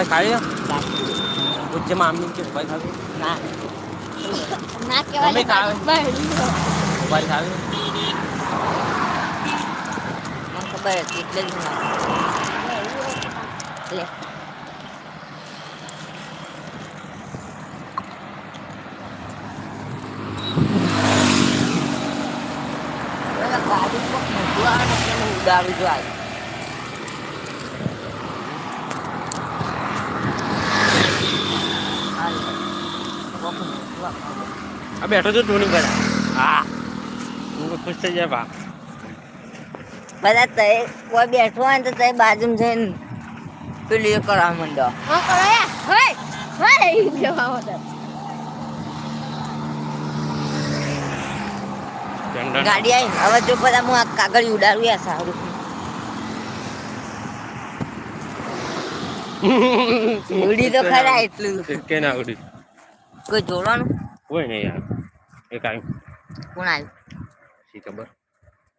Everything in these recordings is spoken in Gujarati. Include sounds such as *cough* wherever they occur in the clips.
ભાઈ ખાઈ પૂછે મામી કે ભાઈ ખાવી ના ના કહેવાય મમ્મી ખાવે. બહાર. ભાઈ ખાવી મને ખબર હતી એટલે જ હું આપું. લે પેલા ગાડી આ બેઠો છું ટોની પર. હા. હું તો ખુશ થઈ જાય બા. બધા તય કોઈ બેઠો હોય તો તય બાજુમાં જઈને પેલી એ કરવા માંડો. હા કરો હવે હવે ઈ લેવા ગાડી આવી હવે જો બધા હું આ કાગળ ઉડાડું યા સારું. *laughs* ઉડી તો ખરા એટલું. કે ના ઉડી. કોઈ જોડવાનું કોઈ નહીં યાર એક આવ્યું કોણ આવ્યું શી ખબર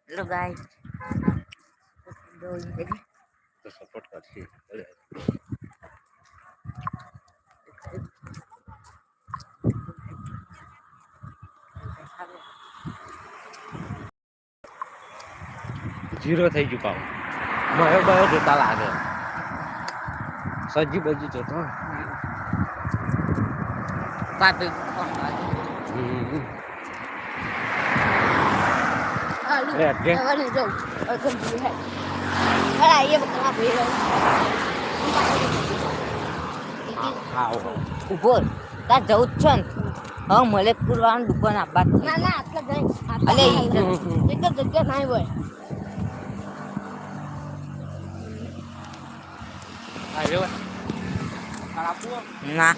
એટલે ગાય તો સપોર્ટ કરશે જીરો થઈ ગયું પાવ મયો બયો જોતા લાગે સજી બજી જોતો Vai bị con rồi. Đẹp ghê. Cái này dùng. Ở không gì hết. Cái này em cũng làm gì đâu. Hào. Ubur. Ta jauh cuan. Oh, mulai kurang dukungan apa? Nah, nah, atlet deh. Atlet. Itu dekat naik boy. Ayo. Kalau aku. Nah.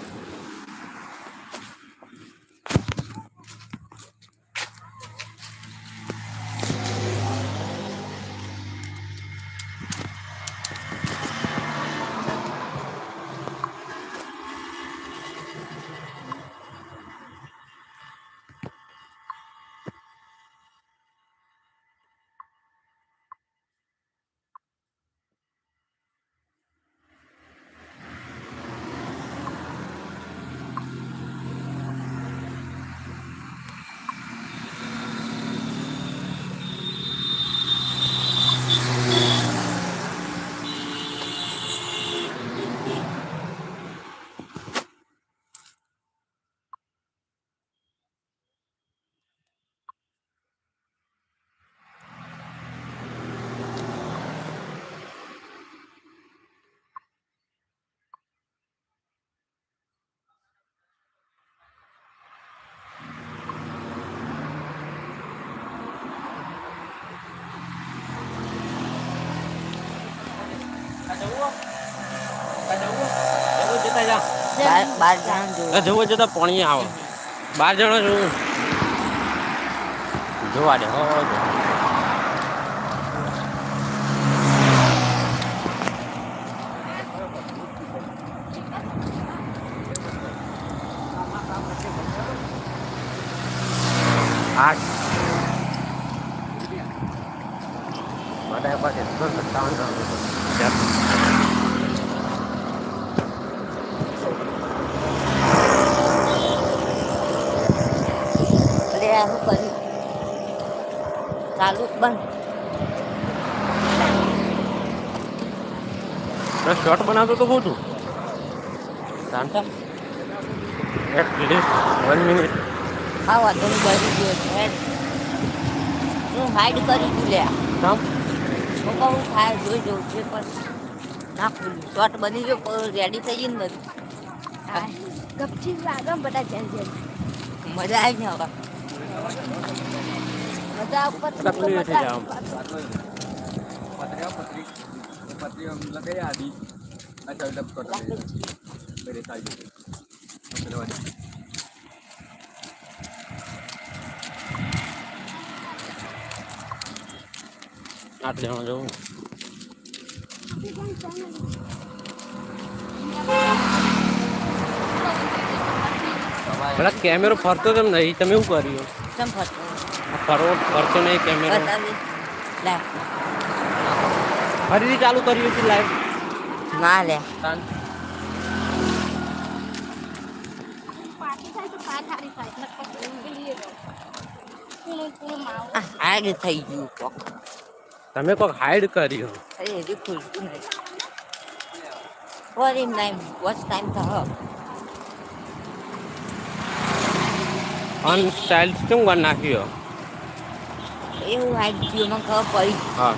બાર બાર જણ જોડે જવું જતા પાણી આવો બાર જણા જોવું જોવા દે હો જો. આઠ બધા પાસે સત્તાવન અરે આ કરી. ચાલુ બંધ. શર્ટ બનાવતો તો હું છું. જાણતા એટલીસ્ટ વન મિનિટ હા વાંધો નહીં બની ગયો છે. હું. હાઈડ કરી દઉં લે હું કહું થાય જોઈ જવું છે પણ ના ખુલ્લું. શર્ટ બની ગયો પણ રેડી થઈ ગયું ને બધું. હા, ગપચી લાગે બધા જેમ જેમ. મજા આવી ને હવે. તકલીફ થઈ જાય આમ. આઠ જણા જવું પેલા કેમેરો ફરતો તેમ નહીં તમે શું કર્યું ચમ ફરતો ફરવો ફરતો નહીં કેમેરો ફરીથી ચાલુ કર્યું છે લાઈવ ના લે. હાઈડ થઈ ગયું કોક. તમે કોક હાઈડ કર્યું. અરે હજી ખુલતું નહીં four in time watch time થયો અનસ્ટાઇલ કેમ કરી નાખ્યો? એવું હાઈડ ગયો મને ખબર પડી. હા.